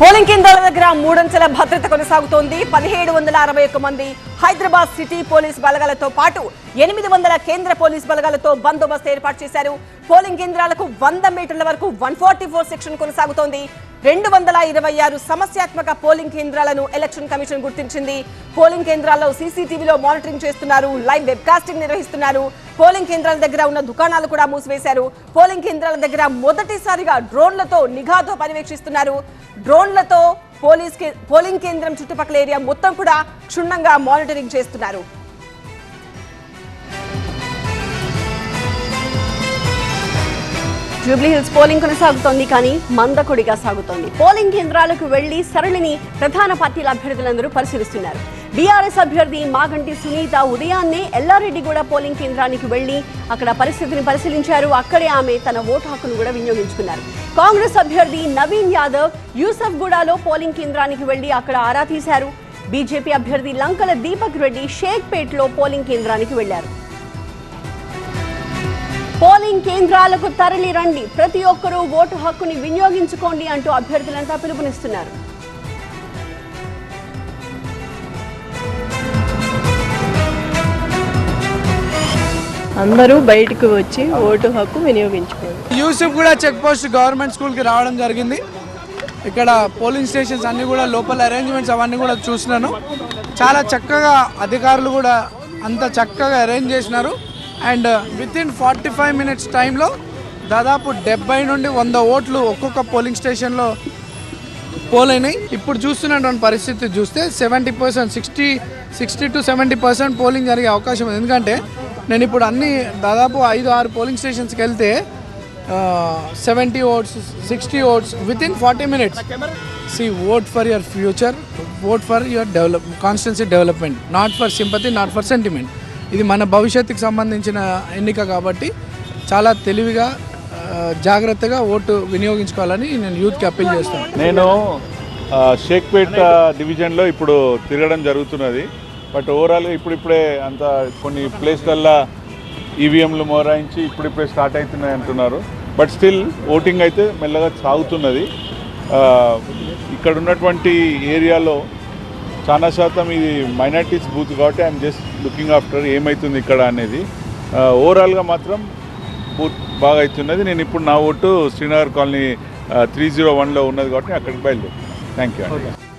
Polling కేంద్రాల దగ్గర మూడంచెల భద్రత కొనసాగుతోంది. పదిహేడు వందల అరవై ఒక్క మంది హైదరాబాద్ సిటీ పోలీస్ బలగాలతో పాటు ఎనిమిది వందల కేంద్ర పోలీస్ బలగాలతో బందోబస్తు ఏర్పాటు చేశారు. పోలింగ్ కేంద్రాలకు వంద మీటర్ల వరకు వన్ ఫార్టీ ఫోర్ సెక్షన్ కొనసాగుతోంది. రెండు వందల ఇరవై ఆరు సమస్యాత్మక పోలింగ్ కేంద్రాలను ఎలక్షన్ కమిషన్ గుర్తించింది. పోలింగ్ కేంద్రాల్లో సీసీటీవీలో మానిటరింగ్ చేస్తున్నారు లైవ్ వెబ్కాస్టింగ్ నిర్వహిస్తున్నారు. పోలింగ్ కేంద్రాల దగ్గర ఉన్న దుకాణాలు కూడా మూసివేశారు. పోలింగ్ కేంద్రాల దగ్గర మొదటిసారిగా డ్రోన్లతో నిఘాతో పర్యవేక్షిస్తున్నారు. డ్రోన్లతో పోలీస్ పోలింగ్ కేంద్రం చుట్టుపక్కల ఏరియా మొత్తం కూడా క్షుణ్ణంగా మానిటరింగ్ చేస్తున్నారు. జూబ్లీహిల్స్ పోలింగ్ కొనసాగుతోంది కానీ మందకొడిగా సాగుతోంది. పోలింగ్ కేంద్రాలకు వెళ్ళి సరళిని ప్రధాన పార్టీల అభ్యర్థులందరూ పరిశీలిస్తున్నారు. బీఆర్ఎస్ అభ్యర్థి మాగంటి సునీత ఉదయాన్నే ఎల్లారెడ్డిగూడ పోలింగ్ కేంద్రానికి వెళ్ళి అక్కడ పరిస్థితిని పరిశీలించారు. అక్కడే ఆమె తన ఓటు హక్కును కూడా వినియోగించుకున్నారు. కాంగ్రెస్ అభ్యర్థి నవీన్ యాదవ్ యూసఫ్ గూడలో పోలింగ్ కేంద్రానికి వెళ్ళి అక్కడ ఆరా తీశారు. బీజేపీ అభ్యర్థి లంకల దీపక్ రెడ్డి షేక్పేట్లో పోలింగ్ కేంద్రానికి వెళ్ళారు. పోలింగ్ కేంద్రాలకు తరలి రండి. ప్రతి ఒక్కరూ ఓటు హక్కుని వినియోగించుకోండి అంటూ అభ్యర్థులంతా పిలుపునిస్తున్నారు. అందరూ బయటకు వచ్చి ఓటు హక్కు వినియోగించుకోండి. యూసుఫ్ కూడా చెక్ పోస్ట్ గవర్నమెంట్ స్కూల్కి రావడం జరిగింది. ఇక్కడ పోలింగ్ స్టేషన్స్ అన్నీ కూడా లోపల అరేంజ్మెంట్స్ అవన్నీ కూడా చూసినాను చాలా చక్కగా అధికారులు కూడా అంత చక్కగా అరేంజ్ చేసినారు. And within forty five minutes టైంలో దాదాపు డెబ్బై నుండి వంద ఓట్లు ఒక్కొక్క పోలింగ్ స్టేషన్లో పోలైనాయి. ఇప్పుడు చూస్తున్నటువంటి పరిస్థితి చూస్తే seventy percent sixty sixty to seventy percent polling జరిగే అవకాశం ఉంది. ఎందుకంటే నేను ఇప్పుడు అన్ని దాదాపు ఐదు ఆరు పోలింగ్ స్టేషన్స్కి వెళ్తే seventy votes sixty votes within forty minutes. See vote for your future vote for your develop constituency development not for sympathy not for sentiment ఇది మన భవిష్యత్తుకు సంబంధించిన ఎన్నిక కాబట్టి చాలా తెలివిగా జాగ్రత్తగా ఓటు వినియోగించుకోవాలని నేను యూత్కి అప్పీల్ చేస్తాను. నేను ఆ, షేక్పేట్ డివిజన్లో ఇప్పుడు తిరగడం జరుగుతున్నది. బట్ ఓవరాల్గా ఇప్పుడిప్పుడే అంత కొన్ని ప్లేస్లల్లో ఈవీఎంలు మోరాయించి ఇప్పుడిప్పుడే స్టార్ట్ అవుతున్నాయి అంటున్నారు. బట్ స్టిల్ ఓటింగ్ అయితే మెల్లగా సాగుతున్నది. ఇక్కడ ఉన్నటువంటి ఏరియాలో చాలా శాతం ఇది మైనార్టీస్ బూత్ కాబట్టి ఐఎమ్ జస్ట్ లుకింగ్ ఆఫ్టర్ ఏమవుతుంది ఇక్కడ అనేది. ఓవరాల్గా మాత్రం బూత్ బాగా అవుతున్నది నేను ఇప్పుడు నా vote Srinagar colony three zero వన్లో ఉన్నది కాబట్టి అక్కడికి బయలుదేరి థ్యాంక్ యూ